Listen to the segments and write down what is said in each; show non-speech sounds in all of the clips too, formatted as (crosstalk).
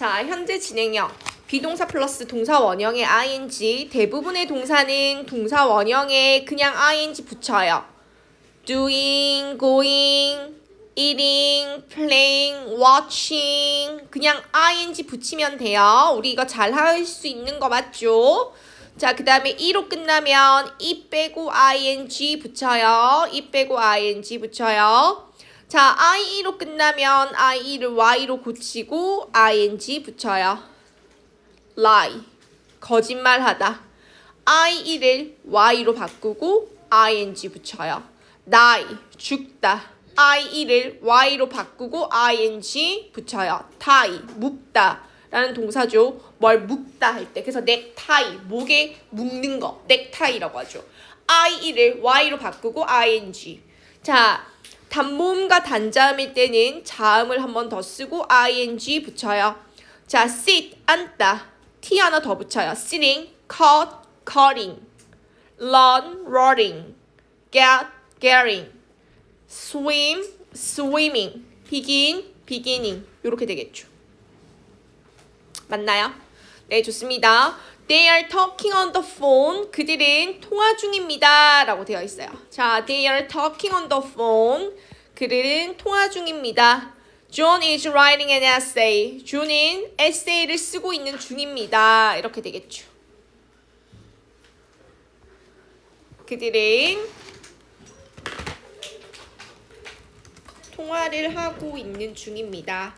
자, 현재 진행형. 비동사 플러스 동사 원형의 ing. 대부분의 동사는 동사 원형에 그냥 ing 붙여요. doing, going, eating, playing, watching. 그냥 ing 붙이면 돼요. 우리 이거 잘 할 수 있는 거 맞죠? 자, 그 다음에 e로 끝나면 e 빼고 ing 붙여요. e 빼고 ing 붙여요. 자, IE로 끝나면 IE를 Y로 고치고 ING 붙여요. lie. 거짓말하다. IE를 Y로 바꾸고 ING 붙여요. die. 죽다. IE를 Y로 바꾸고 ING 붙여요. tie. 묶다. 라는 동사죠. 뭘 묶다 할 때. 그래서 넥타이. 목에 묶는 거. 넥타이라고 하죠. IE를 Y로 바꾸고 ING. 자, 단모음과 단자음일 때는 자음을 한 번 더 쓰고 ing 붙여요. 자, sit 앉다. t 하나 더 붙여요. sitting, cut, cutting, run, running, get, getting, swim, swimming, begin, beginning 이렇게 되겠죠. 맞나요? 네, 좋습니다. They are talking on the phone. 그들은 통화 중입니다. 라고 되어 있어요. 자, they are talking on the phone. 그들은 통화 중입니다. John is writing an essay. 존은 에세이를 쓰고 있는 중입니다. 이렇게 되겠죠. 그들은 통화를 하고 있는 중입니다.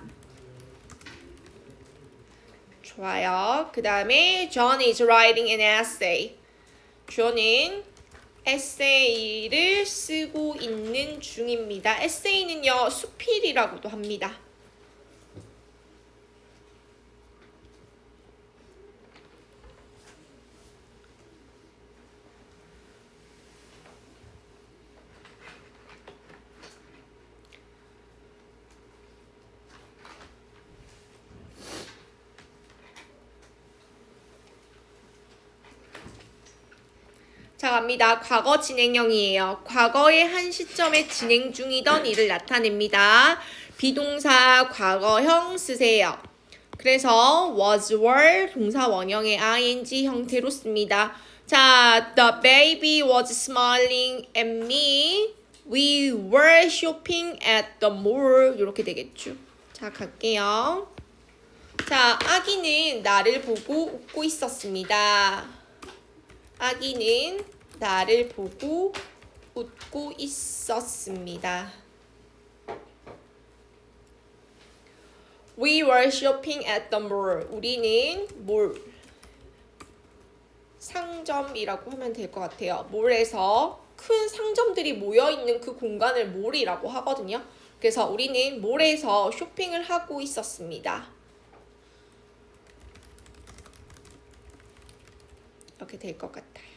좋아요. 그 다음에 John is writing an essay. 존은 에세이를 쓰고 있는 중입니다. 에세이는요, 수필이라고도 합니다. 자, 갑니다. 과거 진행형이에요. 과거의 한 시점에 진행 중이던 일을 나타냅니다. 비동사 과거형 쓰세요. 그래서 was were 동사 원형의 ing 형태로 씁니다. 자, the baby was smiling at me. We were shopping at the mall. 이렇게 되겠죠. 자, 갈게요. 자, 아기는 나를 보고 웃고 있었습니다. 아기는 나를 보고 웃고 있었습니다. We were shopping at the mall. 우리는 몰 상점이라고 하면 될 것 같아요. 몰에서 큰 상점들이 모여 있는 그 공간을 몰이라고 하거든요. 그래서 우리는 몰에서 쇼핑을 하고 있었습니다. 이렇게 될 것 같아요.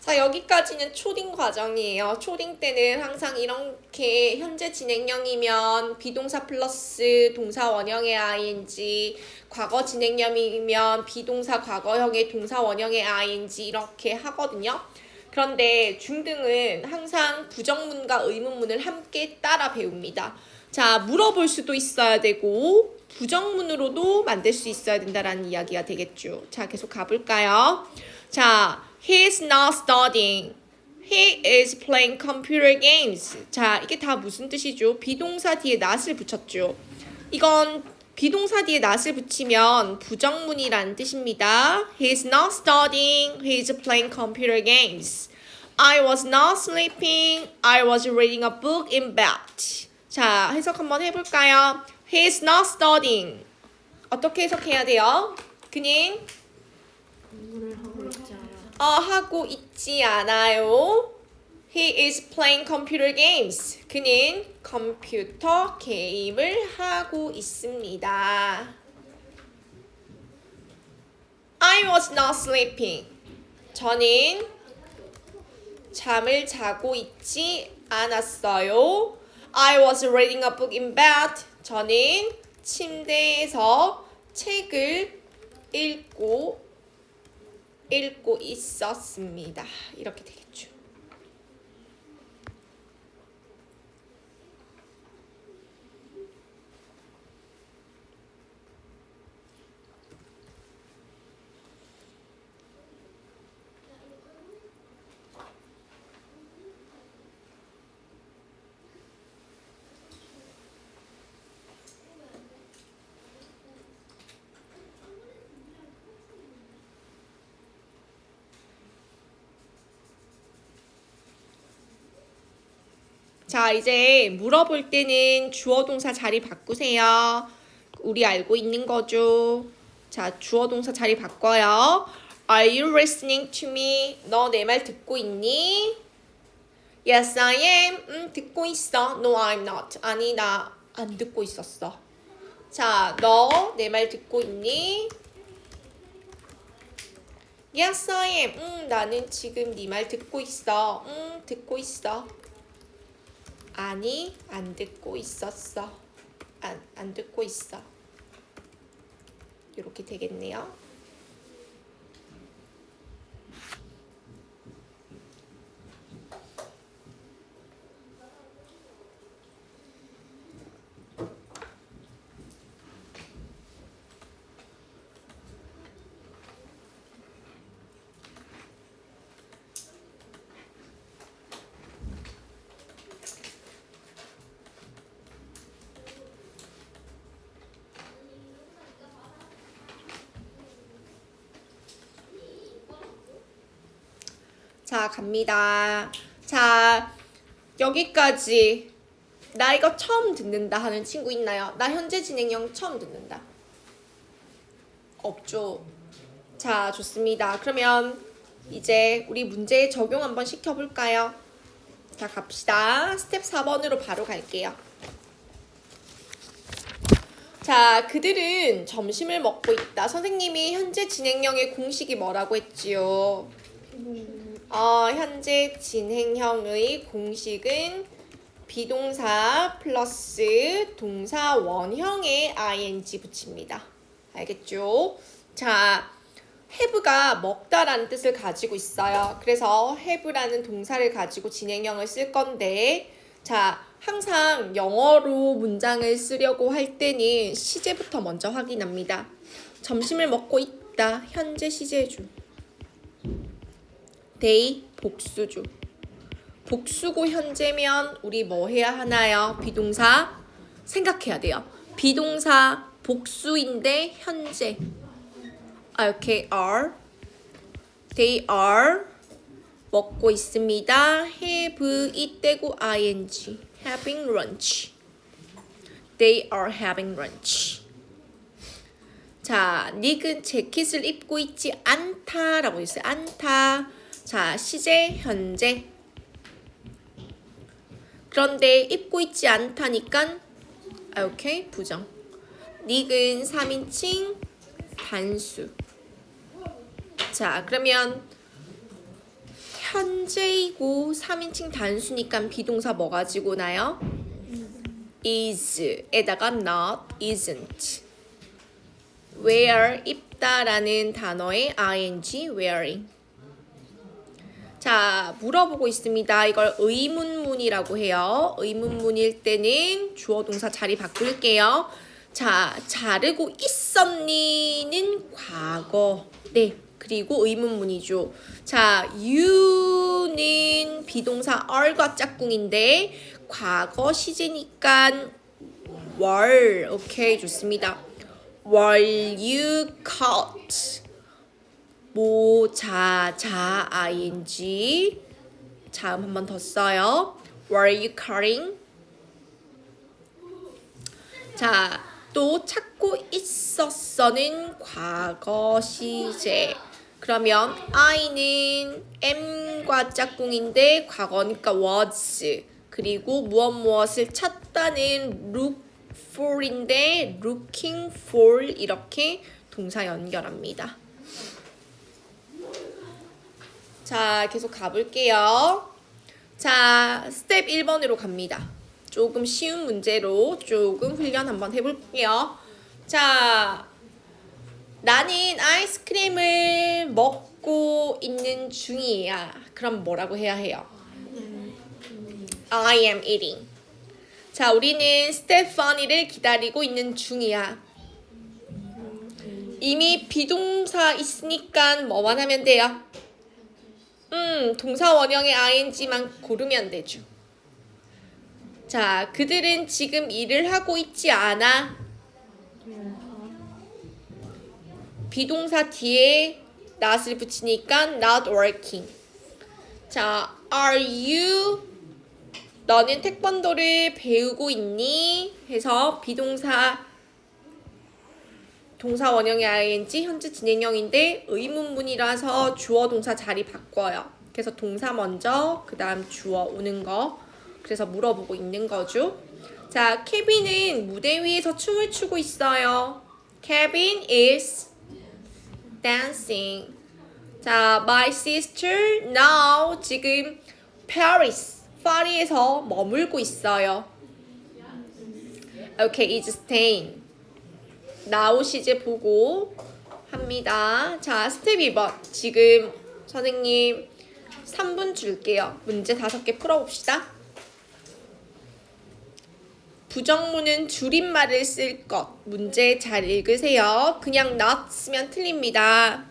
자, 여기까지는 초딩 과정이에요. 초딩 때는 항상 이렇게 현재 진행형이면 비동사 플러스 동사 원형의 ing, 과거 진행형이면 비동사 과거형의 동사 원형의 ing 이렇게 하거든요. 그런데 중등은 항상 부정문과 의문문을 함께 따라 배웁니다. 자, 물어볼 수도 있어야 되고 부정문으로도 만들 수 있어야 된다라는 이야기가 되겠죠. 자, 계속 가볼까요? 자, he is not studying. He is playing computer games. 자, 이게 다 무슨 뜻이죠? 비동사 뒤에 not을 붙였죠. 이건 비동사 뒤에 not을 붙이면 부정문이라는 뜻입니다. He is not studying. He is playing computer games. I was not sleeping. I was reading a book in bed. 자, 해석 한번 해볼까요? He is not studying. 어떻게 해석해야 돼요? 그는. 어, 하고 있지 않아요. He is playing computer games. 그는 컴퓨터 게임을 하고 있습니다. I was not sleeping. 저는 잠을 자고 있지 않았어요. I was reading a book in bed. 저는 침대에서 책을 읽고 읽고 있었습니다. 이렇게 되겠죠. 자, 이제 물어볼 때는 주어 동사 자리 바꾸세요. 우리 알고 있는 거죠. 자, 주어 동사 자리 바꿔요. Are you listening to me? 너 내 말 듣고 있니? Yes, I am. 음, 듣고 있어. No, I'm not. 아니, 나 안 듣고 있었어. 자, 너 내 말 듣고 있니? Yes, I am. 음, 나는 지금 네 말 듣고 있어. 음, 듣고 있어. 아니, 안 듣고 있었어. 안, 안 듣고 있어. 이렇게 되겠네요. 갑니다. 자, 여기까지. 나 이거 처음 듣는다 하는 친구 있나요? 나 현재 진행형 처음 듣는다. 없죠. 자, 좋습니다. 그러면 이제 우리 문제 적용 한번 시켜볼까요? 자, 갑시다. 스텝 4번으로 바로 갈게요. 자, 그들은 점심을 먹고 있다. 선생님이 현재 진행형의 공식이 뭐라고 했지요? 어, 현재 진행형의 공식은 비동사 플러스 동사 원형에 ing 붙입니다. 알겠죠? 자, have가 먹다라는 뜻을 가지고 있어요. 그래서 have라는 동사를 가지고 진행형을 쓸 건데, 자, 항상 영어로 문장을 쓰려고 할 때는 시제부터 먼저 확인합니다. 점심을 먹고 있다. 현재 시제 주. they 복수주. 복수고 현재면 우리 뭐 해야 하나요? 비동사 생각해야 돼요. 비동사 복수인데 현재. 아, 이렇게 are. they are 먹고 있습니다. have 이때고 ing. having lunch. They are having lunch. 자, 닉은 재킷을 입고 있지 않다라고 있어요. 않다. 자, 시제 현재. 그런데 입고 있지 않다니까 아, 오케이. 부정. 닉은 3인칭 단수. 자, 그러면 현재이고 3인칭 단수니까 비동사 뭐 가지고 나요? is에다가 not, isn't. wear 입다라는 단어의 ing wearing. 자, 물어보고 있습니다. 이걸 의문문이라고 해요. 의문문일 때는 주어 동사 자리 바꿀게요. 자, 자르고 있었니는 과거. 네. 그리고 의문문이죠. 자, you는 비동사 are과 짝꿍인데 과거 시제니까 were. 오케이, 좋습니다. Were you caught? 모, 자, 자, ing. 자음 한 번 더 써요. Were you cutting? 자, 또 찾고 있었어는 과거 시제. 그러면 I는 M과 짝꿍인데 과거니까 was. 그리고 무엇 무엇을 찾다는 look for인데 looking for 이렇게 동사 연결합니다. 자, 계속 가볼게요. 자, 스텝 1번으로 갑니다. 조금 쉬운 문제로 조금 훈련 한번 해볼게요. 자, 나는 아이스크림을 먹고 있는 중이야. 그럼 뭐라고 해야 해요? I am eating. 자, 우리는 스테파니를 기다리고 있는 중이야. 이미 비동사 있으니까 뭐만 하면 돼요? 음, 동사 원형의 ing만 고르면 되죠. 자, 그들은 지금 일을 하고 있지 않아. 비동사 뒤에 not을 붙이니까 not working. 자, are you 너는 태권도를 배우고 있니? 해서 비동사 동사 원형의 ing 현재 진행형인데 의문문이라서 주어 동사 자리 바꿔요. 그래서 동사 먼저 그다음 주어 오는 거. 그래서 물어보고 있는 거죠. 자, 케빈은 무대 위에서 춤을 추고 있어요. Kevin is dancing. 자, my sister now 지금 Paris, 파리에서 머물고 있어요. Okay, is staying. 나오시제 보고 합니다. 자, 스텝 2번. 지금 선생님 3분 줄게요. 문제 5개 풀어봅시다. 부정문은 줄임말을 쓸 것. 문제 잘 읽으세요. 그냥 not 쓰면 틀립니다.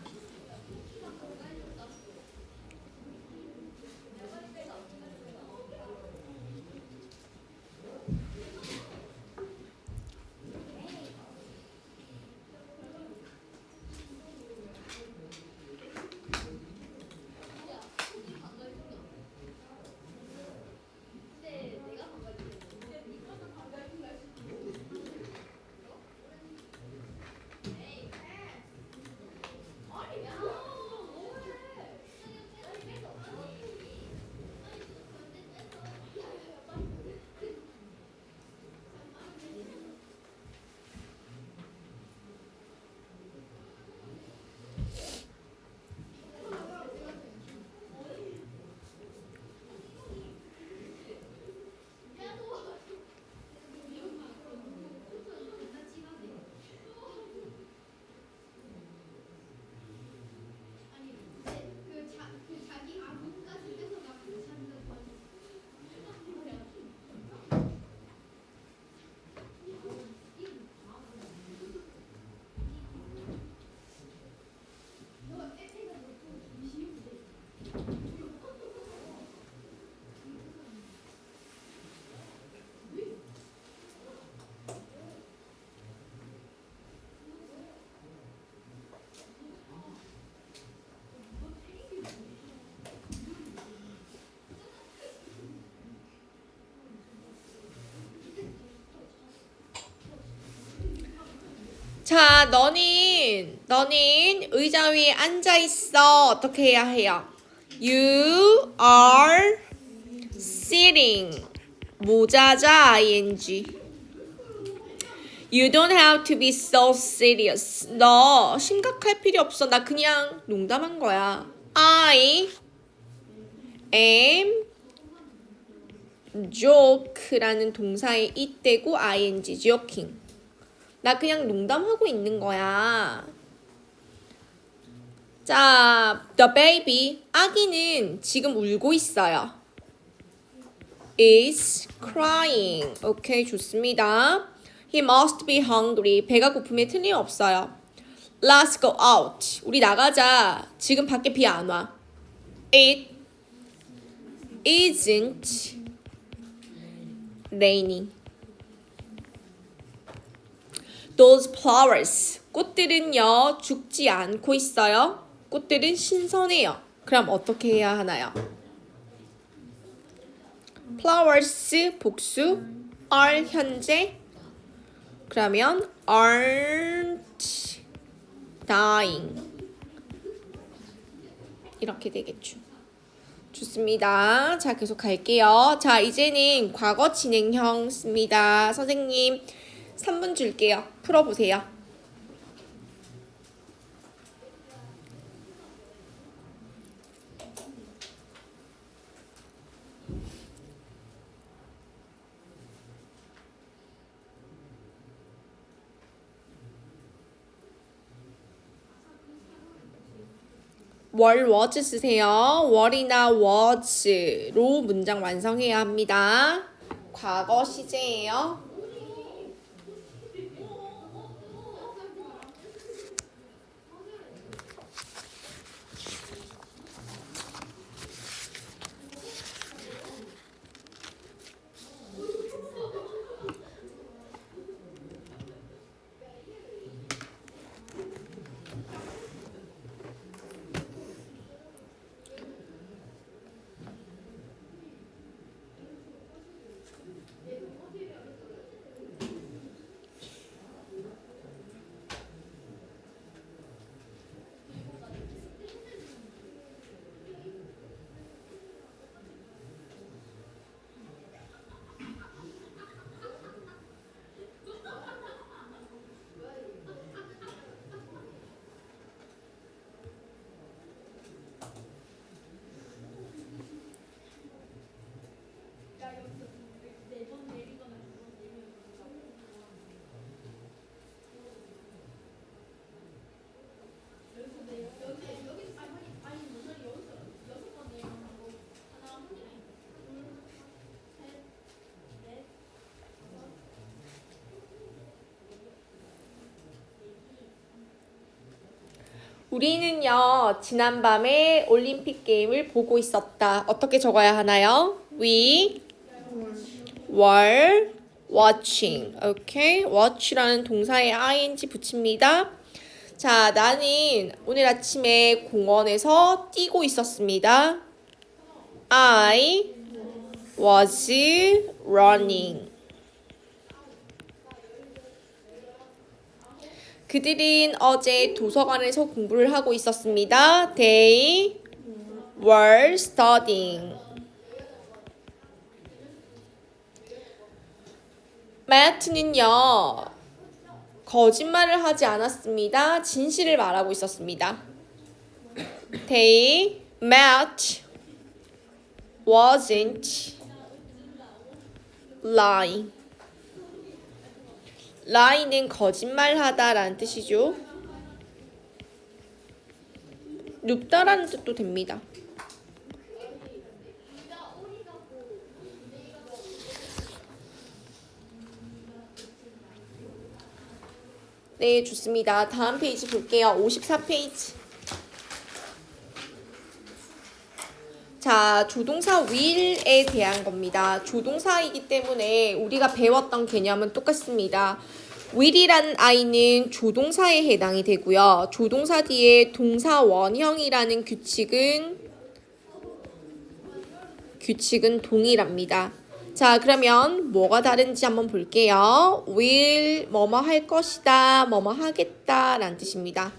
자, 너는 너는 의자 위에 앉아 있어. 어떻게 해야 해요? You are sitting. 모자자 ing. You don't have to be so serious. 너 심각할 필요 없어. 나 그냥 농담한 거야. I am joke라는 동사의 이때고 ing joking. 나 그냥 농담하고 있는 거야. 자, the baby 아기는 지금 울고 있어요. is crying. 오케이, 좋습니다. He must be hungry. 배가 고픔에 틀림없어요. Let's go out. 우리 나가자. 지금 밖에 비 안 와. It isn't raining. Those flowers. 꽃들은요, 죽지 않고 있어요. 꽃들은 신선해요. 그럼 어떻게 해야 하나요? flowers 복수 are 현재 그러면 aren't dying 이렇게 되겠죠. 좋습니다. 자, 계속 갈게요. 자, 이제는 과거 진행형 씁니다. 선생님 3분 줄게요. 풀어보세요. 월 was 쓰세요. 월이나 was로 문장 완성해야 합니다. 과거 시제예요. 우리는요, 지난밤에 올림픽 게임을 보고 있었다. 어떻게 적어야 하나요? We were watching. 오케이? watch라는 동사에 ing 붙입니다. 자, 나는 오늘 아침에 공원에서 뛰고 있었습니다. I was running. 그들은 어제 도서관에서 공부를 하고 있었습니다. They were studying. 매트는요, 거짓말을 하지 않았습니다. 진실을 말하고 있었습니다. They, Matt, wasn't lying. Lying은 거짓말하다라는 뜻이죠. 눕다라는 뜻도 됩니다. 네, 좋습니다. 다음 페이지 볼게요. 54페이지. 자, 조동사 will에 대한 겁니다. 조동사이기 때문에 우리가 배웠던 개념은 똑같습니다. will이라는 아이는 조동사에 해당이 되고요. 조동사 뒤에 동사 원형이라는 규칙은 규칙은 동일합니다. 자, 그러면 뭐가 다른지 한번 볼게요. will 뭐뭐 할 것이다, 뭐뭐 하겠다라는 뜻입니다.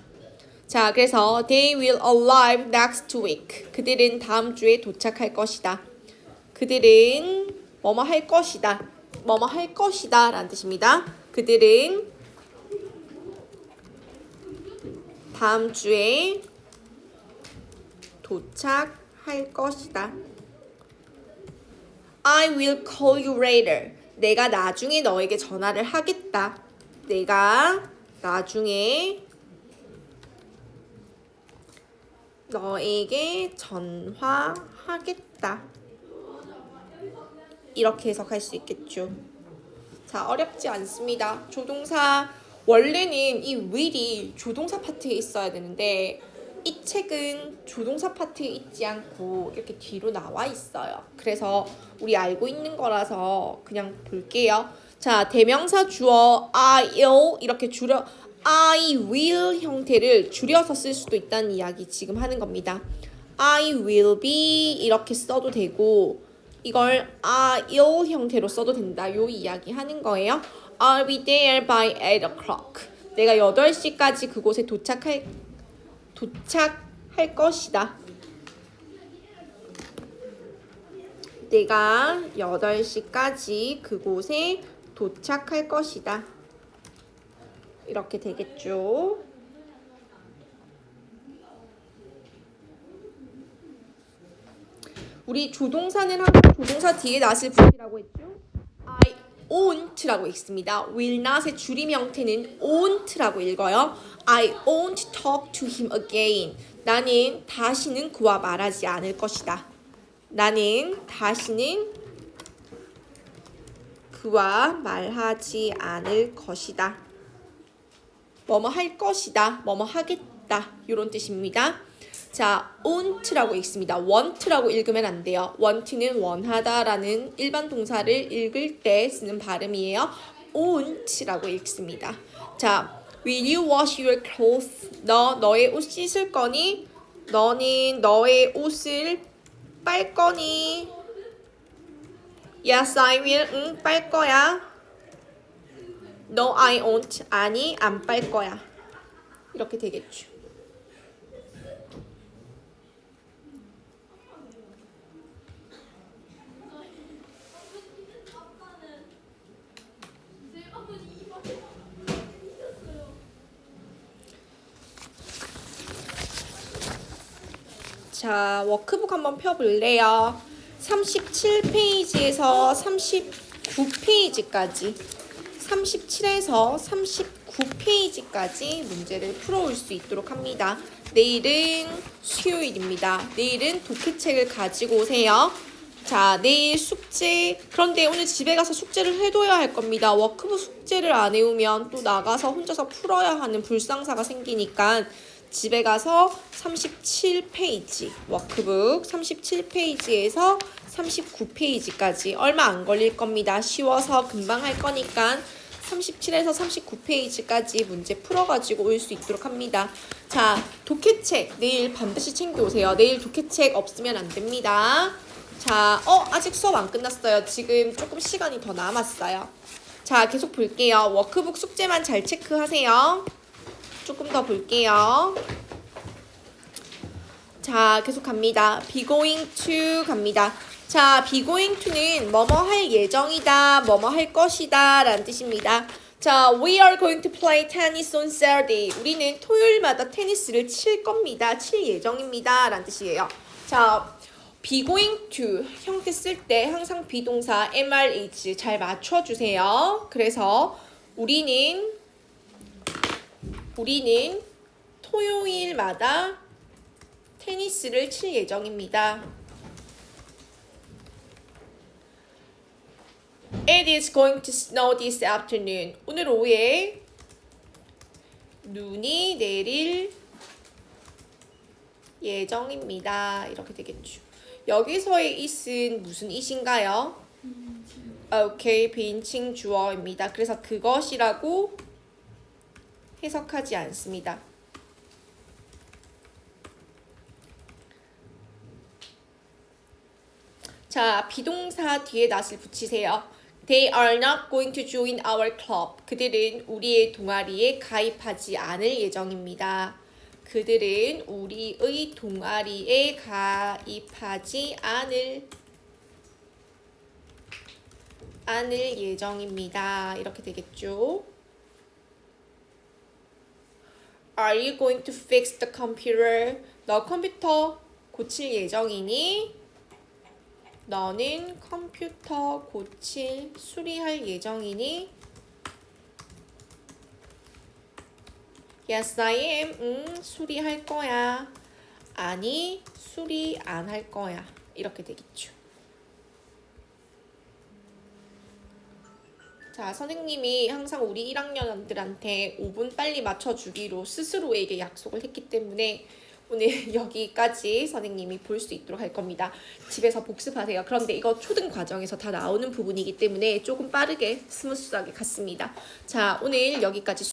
자, 그래서 they will arrive next week. 그들은 다음 주에 도착할 것이다. 그들은 뭐뭐 할 것이다. 뭐뭐 할 것이다 라는 뜻입니다. 그들은 다음 주에 도착할 것이다. I will call you later. 내가 나중에 너에게 전화를 하겠다. 내가 나중에 너에게 전화하겠다. 이렇게 해석할 수 있겠죠. 자, 어렵지 않습니다. 조동사 원래는 이 will이 조동사 파트에 있어야 되는데 이 책은 조동사 파트에 있지 않고 이렇게 뒤로 나와 있어요. 그래서 우리 알고 있는 거라서 그냥 볼게요. 자, 대명사 주어 I'll 이렇게 줄여 I will 형태를 줄여서 쓸 수도 있다는 이야기 지금 하는 겁니다. I will be 이렇게 써도 되고 이걸 I'll 형태로 써도 된다. 요 이야기 하는 거예요. I'll be there by 8 o'clock. 내가 8시까지 그곳에 도착할 도착할 것이다. 내가 8시까지 그곳에 도착할 것이다. 이렇게 되겠죠. 우리 조동사는 항상 조동사 뒤에 not을 붙이라고 했죠. I won't라고 읽습니다. will not의 줄임 형태는 won't라고 읽어요. I won't talk to him again. 나는 다시는 그와 말하지 않을 것이다. 나는 다시는 그와 말하지 않을 것이다. 뭐뭐 할 것이다. 뭐뭐 하겠다. 이런 뜻입니다. 자, want라고 읽습니다. want라고 읽으면 안 돼요. want는 원하다라는 일반 동사를 읽을 때 쓰는 발음이에요. want라고 읽습니다. 자, will you wash your clothes? 너 너의 옷 씻을 거니? 너는 너의 옷을 빨 거니? Yes, I will. 응, 빨 거야. No, I won't. 아니, 안 빨 거야. 이렇게 되겠죠. 자, 워크북 한번 펴볼래요. 37페이지에서 39페이지까지 37에서 39페이지까지 문제를 풀어올 수 있도록 합니다. 내일은 수요일입니다. 내일은 독해책을 가지고 오세요. 자, 내일 숙제. 그런데 오늘 집에 가서 숙제를 해둬야 할 겁니다. 워크북 숙제를 안 해오면 또 나가서 혼자서 풀어야 하는 불상사가 생기니까 집에 가서 37페이지 워크북 37페이지에서 39페이지까지 얼마 안 걸릴 겁니다. 쉬워서 금방 할 거니까 37에서 39페이지까지 문제 풀어가지고 올 수 있도록 합니다. 자, 독해책 내일 반드시 챙겨오세요. 내일 독해책 없으면 안 됩니다. 자, 어, 아직 수업 안 끝났어요. 지금 조금 시간이 더 남았어요. 자, 계속 볼게요. 워크북 숙제만 잘 체크하세요. 조금 더 볼게요. 자, 계속 갑니다. be going to 갑니다. 자, be going to는 뭐뭐 할 예정이다, 뭐뭐 할 것이다 라는 뜻입니다. 자, we are going to play tennis on Saturday. 우리는 토요일마다 테니스를 칠 겁니다. 칠 예정입니다. 라는 뜻이에요. 자, be going to 형태 쓸 때 항상 비동사 MRH 잘 맞춰주세요. 그래서 우리는 우리는 토요일마다 테니스를 칠 예정입니다. It is going to snow this afternoon. 오늘 오후에 눈이 내릴 예정입니다. 이렇게 되겠죠. 여기서의 it은 무슨 it인가요? 오케이, 빈칭 주어입니다. 그래서 그것이라고 해석하지 않습니다. 자, 비동사 뒤에 낫을 붙이세요. They are not going to join our club. 그들은 우리의 동아리에 가입하지 않을 예정입니다. 그들은 우리의 동아리에 가입하지 않을 않을 예정입니다. 이렇게 되겠죠. Are you going to fix the computer? 너 컴퓨터 고칠 예정이니? 너는 컴퓨터 고칠 수리할 예정이니? Yes, I am. 응, 수리할 거야. 아니, 수리 안 할 거야. 이렇게 되겠죠. 자, 선생님이 항상 우리 1학년들한테 5분 빨리 맞춰주기로 스스로에게 약속을 했기 때문에 오늘 (laughs) 여기까지 선생님이 볼 수 있도록 할 겁니다. 집에서 복습하세요. 그런데 이거 초등 과정에서 다 나오는 부분이기 때문에 조금 빠르게 스무스하게 갔습니다. 자, 오늘 여기까지